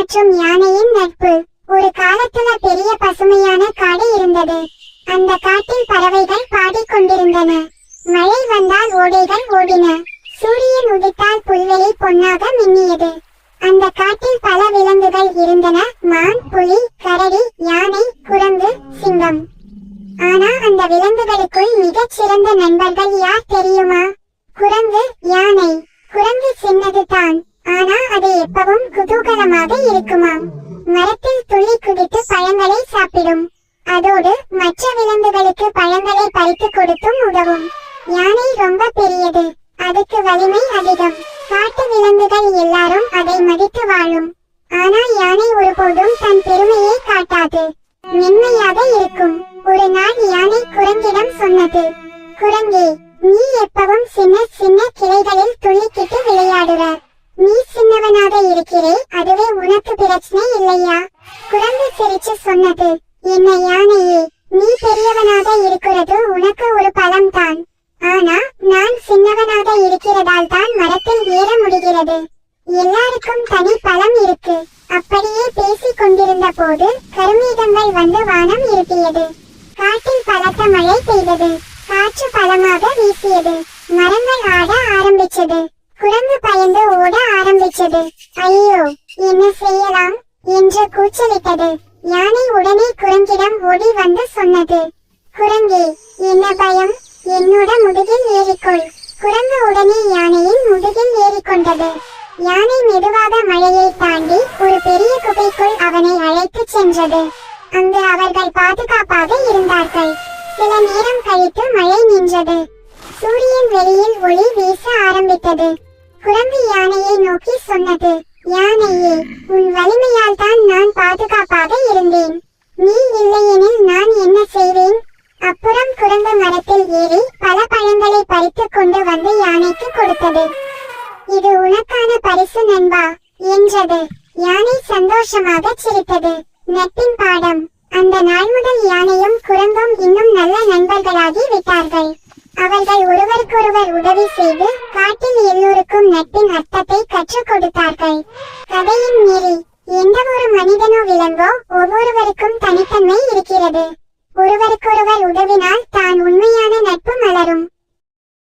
மற்றும் யானையின் நட்பு. ஒரு காலத்துல பெரிய பசுமையான காடு இருந்தது. அந்த காட்டில் பறவைகள் பாடிக்கொண்டிருந்தன. மழை வந்தால் ஓடைகள் ஓடின. சூரியன் உதித்தால் புல்வெளி பொன்னாக மின்னியது. அந்த காட்டில் பல விலங்குகள் இருந்தன. மான் புலி கரடி யானை குரங்கு சிங்கம். ஆனா அந்த விலங்குகளுக்குள் மிகச் சிறந்த நண்பர்கள் யார் தெரியுமா? குதூகலமாக இருக்குமாம். மரத்தில் துள்ளி குதித்து பழங்களை சாப்பிடும். அதோடு மற்ற விலங்குகளுக்கு பழங்களை பறித்து கொடுத்தும் உதவும். யானை ரொம்ப பெரியது. அதுக்கு வலிமை அதிகம். காட்டு விலங்குகள் எல்லாரும் அதை மதித்து வாழும். ஆனால் யானை ஒருபோதும் தன் பெருமையை காட்டாது. மென்மையாக இருக்கும். ஒரு நாள் யானை குரங்கிடம் சொன்னது குரங்கே நீ எப்பவும் சின்ன சின்ன கிளைகளில் துள்ளிக்கிட்டு விளையாடுற நீ சின்னவனாக இருக்கிறே அதுவே உனக்கு பிரச்சனை இல்லையா? குரங்கு சிரிச்சு சொன்னது என்ன யானையே நீ பெரியவனாக இருக்கிறது உனக்கு ஒரு பலம் தான் ஆனா நான் சின்னவனாக இருக்கிறதால் தான் மரத்தில் ஏற முடிகிறது. எல்லாருக்கும் தனி பலம் இருக்கு. அப்படியே பேசிக் கொண்டிருந்த போது கருமேகங்கள் வந்து வானம் இருட்டியது. காட்டில் பலத்த மழை பெய்தது. காற்று பலமாக வீசியது. மரங்கள் ஆட ஆரம்பிச்சது. குரங்கு பயந்து ஓட ஆரம்பிச்சது. ஐயோ என்ன செய்யலாம்? என்று கூச்சலிட்டது. யானை உடனே குரங்கிடம் ஓடி வந்து சொன்னது. குரங்கே என்ன பயம்? என்னோட முதுகில் ஏறிக்கொள். குரங்கு உடனே யானையின் முதுகில் ஏறிக்கொண்டது. யானை மெதுவாக மழையை தாண்டி ஒரு பெரிய குகைக்குள் அவனை அழைத்துச் சென்றது. அங்கு அவர்கள் பாதுகாப்பாக இருந்தார்கள். சில நேரம் கழித்து மழை நின்றது. சூரியன் வெளியில் ஒளி வீச ஆரம்பித்தது. குரங்கு யானையை நோக்கி சொன்னது. யானையே உன் வலிமையால் தான் நான் பாதுகாப்பாக இருந்தேன். நீ இல்லையெனில் நான் என்ன செய்வேன்? அப்புறம் குரங்கு மரத்தில் ஏறி பல பழங்களை பறித்துக் கொண்டு வந்து யானைக்கு கொடுத்தது. இது உனக்கான பரிசு நண்பா என்றது. யானை சந்தோஷமாக சிரித்தது. நட்பின் பாடம். அந்த நாள் முதல் யானையும் குரங்கும் இன்னும் நல்ல நண்பர்களாகி விட்டார்கள். அவர்கள் ஒருவருக்கொருவர் உதவி செய்து காட்டில் எல்லோருக்கும் நட்பின் அர்த்தத்தை கற்றுக் கொடுத்தார்கள். கதையின் மீறி எந்த ஒரு மனிதனோ விலங்கோ ஒவ்வொருவருக்கும் தனித்தன்மை இருக்கிறது. ஒருவருக்கொருவர் உதவினால் தான் உண்மையான நட்பு மலரும்.